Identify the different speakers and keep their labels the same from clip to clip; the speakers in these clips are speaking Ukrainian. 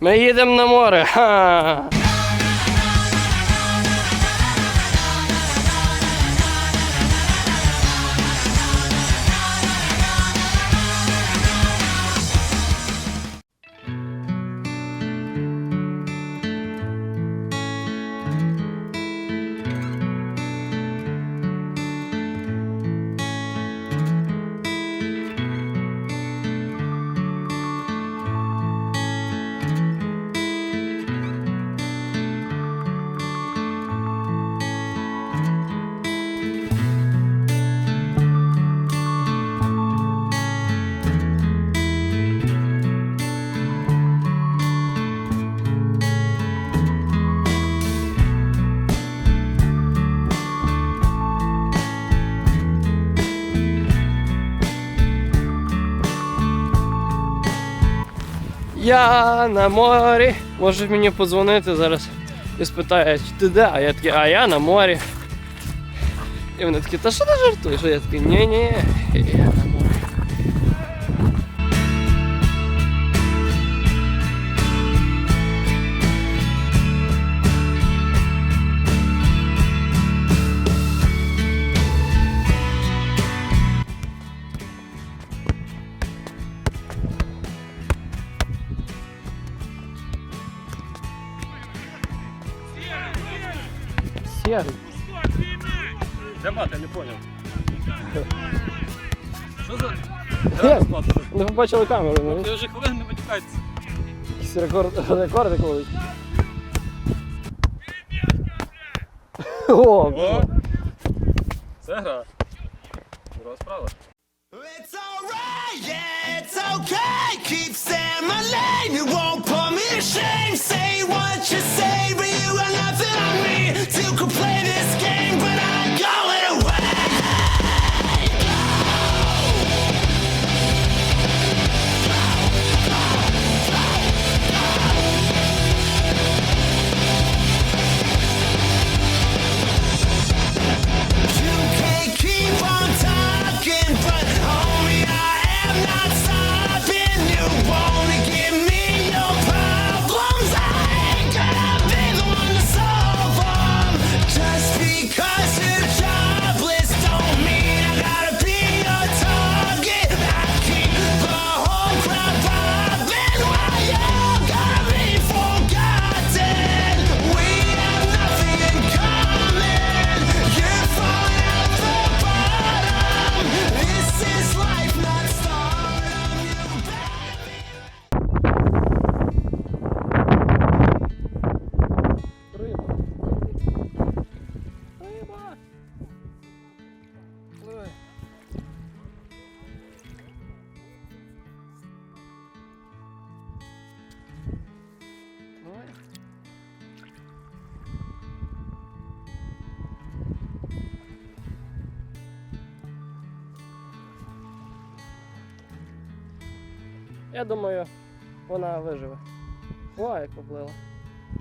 Speaker 1: Ми їдемо на море. Ха! Я на морі. Можеш мені подзвонити зараз і спитає, чи ти де? А я такий, а я на морі. І вони такі, та що ти жартуєш? А я такий, ні-ні, я на
Speaker 2: Де? Не
Speaker 1: побачили камеру, ну.
Speaker 2: Ти вже хвилин не витікається.
Speaker 1: Якісь рекорд, рекорди колись. О,
Speaker 2: О! Це гра. Друга справа.
Speaker 3: It's alright, yeah, it's okay. Keep staying my lane, you won't put me to shame. Say what you say, but you got nothing
Speaker 1: Я думаю, вона виживе. О, як поплила.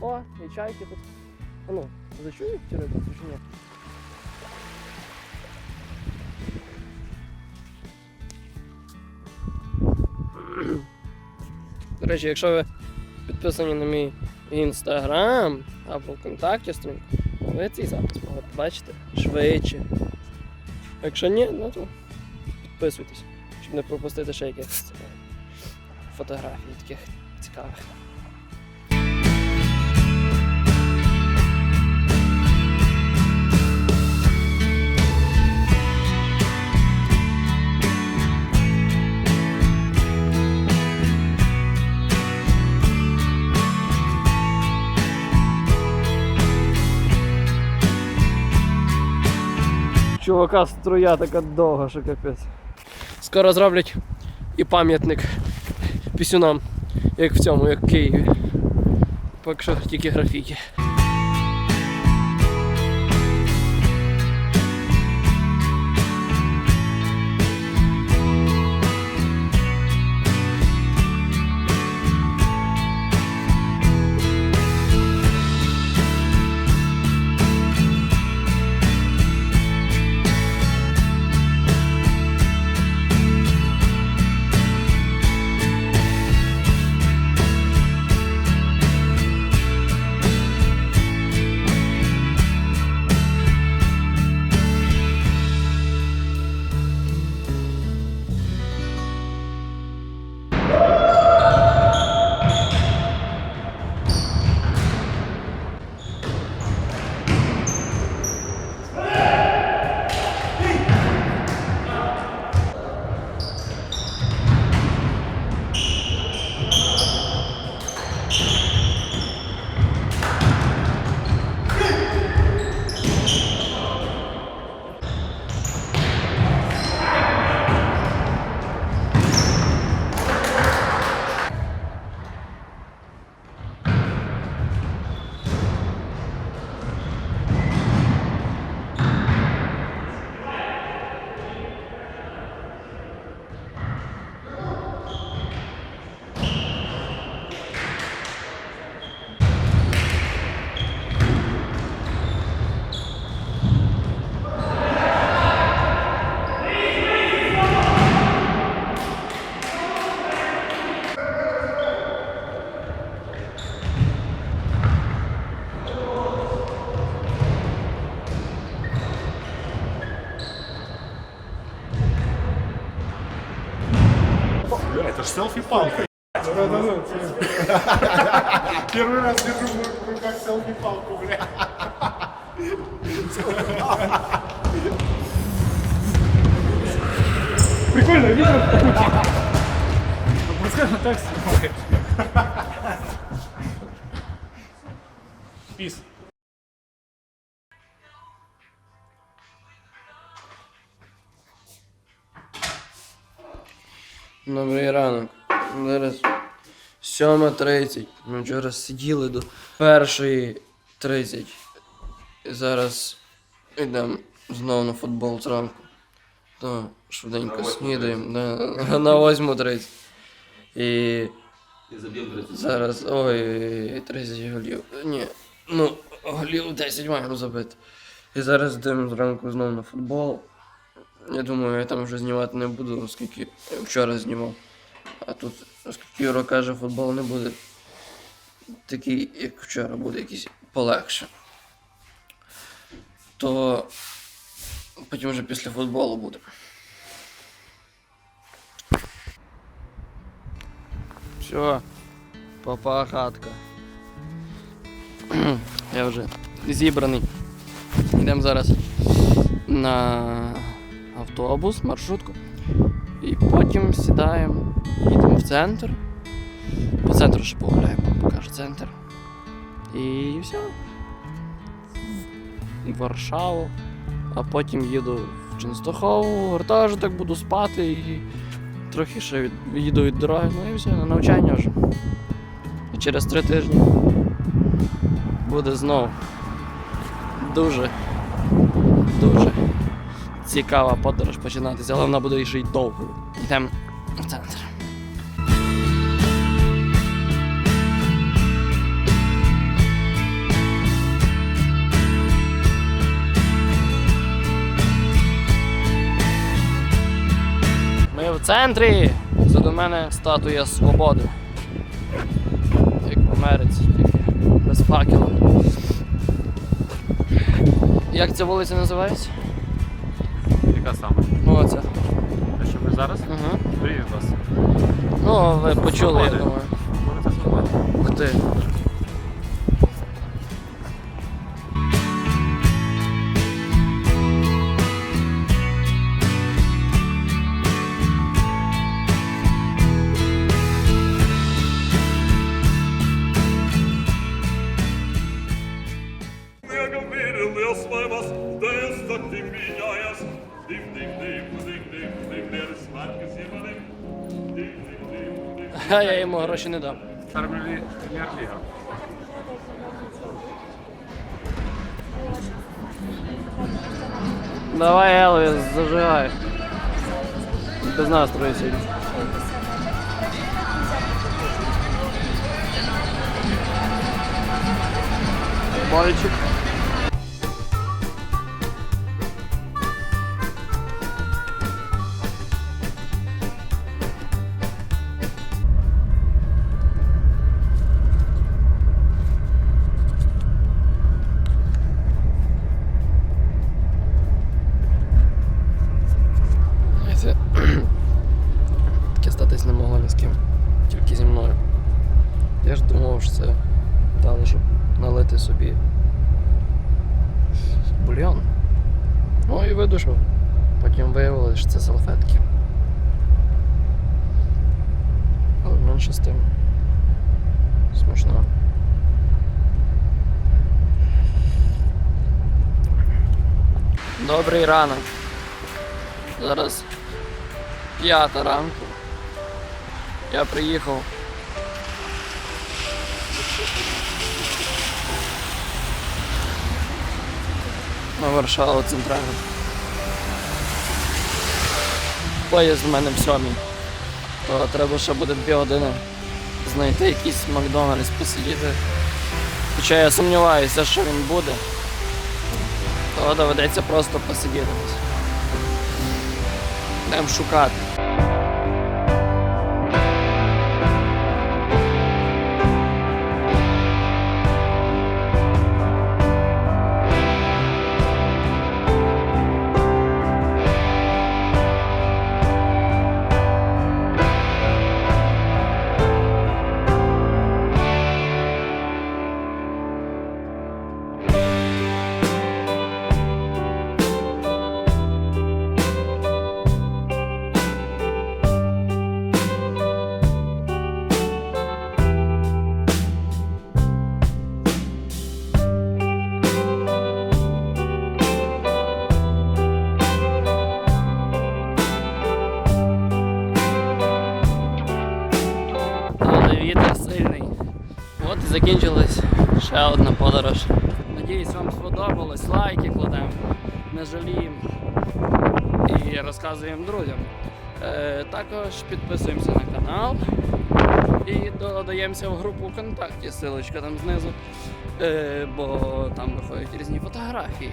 Speaker 1: О, і чайки тут. Ну, зачують ті риби чи ні? До речі, якщо ви підписані на мій інстаграм або ВКонтакті сторінку, ви цей запис могли побачити швидше. Якщо ні, ну то підписуйтесь, щоб не пропустити ще якихось е, фотографій таких цікавих. Чувака струя така довга, що капець. Скоро зроблять і пам'ятник пісюнам, як в цьому, як в Києві. Поки що тільки графіті.
Speaker 4: Селфи-палку. Первый раз держу в руках селфи-палку, бля. Прикольно, видно попутчик. Пускай так снимает. Пис.
Speaker 1: Добрий ранок. Зараз 7.30. Ми вчора сиділи до першої 30. І зараз йдемо знову на футбол зранку. То швиденько снідаємо на, на 8.30. І зараз. Ой, 30 голів. Ні. Ну, голів 10 маємо забити. І зараз йдемо зранку знову на футбол. Я думаю, я там вже знімати не буду, оскільки я вчора знімав. А тут, оскільки Юра каже, футбол не буде такий, як вчора, буде якийсь полегше. То потім вже після футболу буде. Все, папа хатка. Я вже зібраний. Йдемо зараз на автобус, маршрутку. І потім сідаємо, їдемо в центр. По центру ще погуляємо, покажу центр. І все. Варшаву. А потім їду в Ченстохову, гуртожиток буду спати і трохи ще від, їду від дороги. Ну і все, на навчання вже. І через три тижні буде знову дуже, дуже цікава подорож починатися, але вона буде ще й довгою. Йдемо в центр. Ми в центрі. Позаду мене статуя свободи. Як в Америці, тільки без факела. Як ця вулиця називається?
Speaker 2: Яка саме?
Speaker 1: Оце.
Speaker 2: Те, що ми зараз?
Speaker 1: Угу.
Speaker 2: Привіт вас.
Speaker 1: Ну, ви почули, я думаю.
Speaker 2: Вулиця Свободи.
Speaker 1: Ух ти. А я йому гроші не дам.
Speaker 2: Прем'єр-ліга.
Speaker 1: Давай, Елвіс, зажигай. Без настрою сьогодні. Мальчик. Налити собі бульйон. Ну і видушив. Потім виявилося, що це салфетки. Але менше з тим. Смішно. Добрий ранок. Зараз п'ята ранку. Я приїхав. На Варшаву центральну. Поїзд в мене в сьомій. То треба ще буде дві години знайти якийсь Макдональдс посидіти. Хоча я сумніваюся, що він буде. То доведеться просто посидіти. Будемо шукати. Закінчилась ще одна подорож. Надіюсь, вам сподобалось. Лайки кладемо, не жаліємо і розказуємо друзям. Е, також підписуємося на канал і додаємося в групу ВКонтакті, ссылочка там знизу. Е, бо там виходять різні фотографії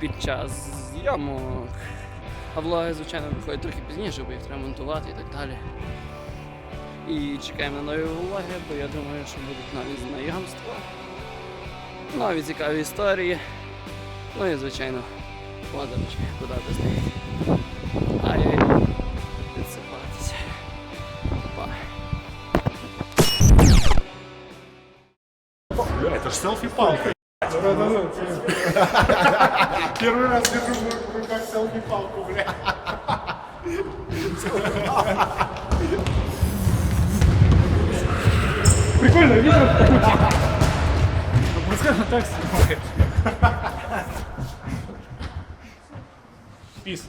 Speaker 1: під час зйомок. А влоги, звичайно, виходять трохи пізніше, бо їх треба монтувати і так далі. І чекаємо на нові влоги, бо я думаю, що будуть нові знайомства, нові цікаві історії. Ну і, звичайно, подорожі, куди без них. А я йду відсипатися. Па.
Speaker 4: Это ж селфи-палка. Первый раз держу в руках селфи-палку, бля. Прикольно, видно? так снимает. Пис.